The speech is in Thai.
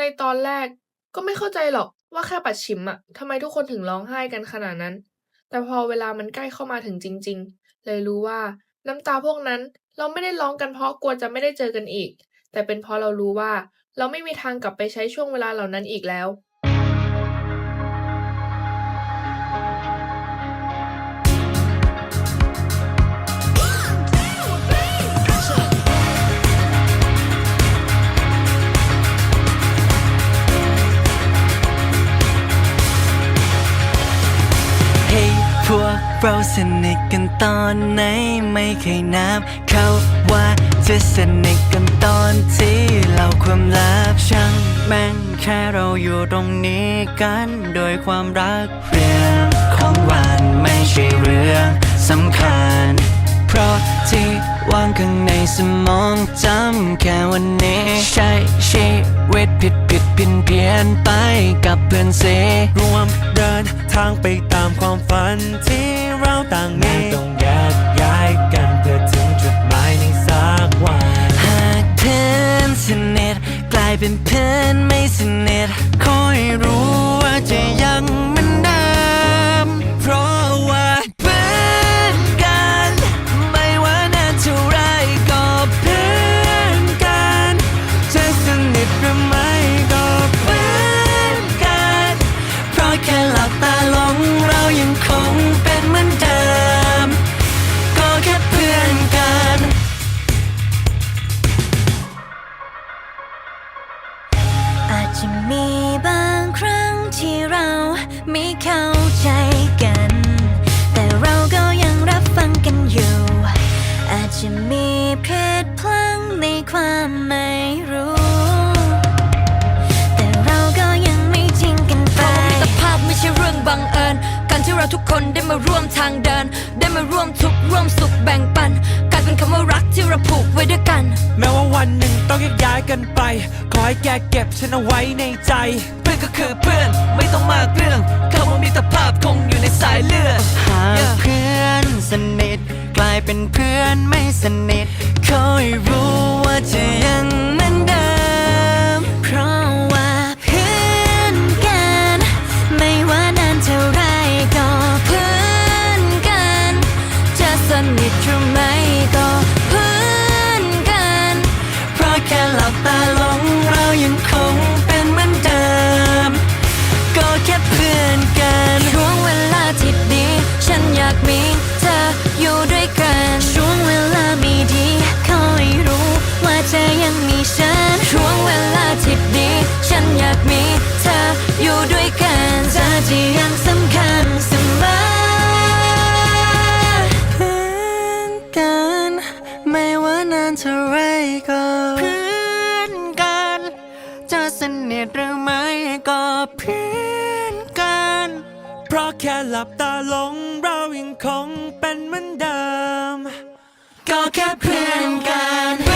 ในตอนแรกก็ไม่เข้าใจหรอกว่าแค่ปัดฉิมอะทำไมทุกคนถึงร้องไห้กันขนาดนั้น แต่พอเวลามันใกล้เข้ามาถึงจริง ๆ เลยรู้ว่าน้ำตาพวกนั้นเราไม่ได้ร้องกันเพราะกลัวจะไม่ได้เจอกันอีก แต่เป็นเพราะเรารู้ว่า เราไม่มีทางกลับไปใช้ช่วงเวลาเหล่านั้นอีกแล้ว เราสนิทกันตอนไหนไม่เคยนับ เขาว่าจะสนิทกันตอนที่เราความลับช่างแม่งแค่เราอยู่ตรงนี้กันโดยความรักเรื่องของวันไม่ใช่เรื่องสำคัญ เพราะที่วางข้างในสมองจำแค่วันนี้ใช้ชีวิตผิดผิดเพี้ยนเพี้ยนไปกับเพื่อนเสรวมเดินทางไปตามความฝันที่ เราต่างมีต้องแยกย้ายกันเพื่อถึงจุดหมายในสักวันหากเพื่อนสนิทกลายเป็นเพื่อนไม่สนิทคอยรู้ว่าจะยังเหมือนเดิมเพราะว่า ญการที่เราทุกคนได้มาร่วมทางเดิน ได้มาร่วมทุกข์ร่วมสุขแบ่งปันกลายเป็นคำว่ารักที่เราผูกไว้ด้วยกัน แม้ว่าวันหนึ่งต้องแยกย้ายกันไป ขอให้แกเก็บฉันเอาไว้ในใจ เพื่อนก็คือเพื่อนไม่ต้องมากเรื่องคำว่ามิตรภาพคงอยู่ในสายเลือดหากเพื่อนสนิทกลายเป็นเพื่อนไม่สนิทคอยรู้ว่าจะยังเหมือนเดิม จะสานานเท่าไรก็เพื่อนกัน จะสนิทหรือไม่ก็เพื่อนกัน เพราะแค่หลับตาลงเรายังคงเป็นเหมือนเดิม ก็แค่เพื่อนกัน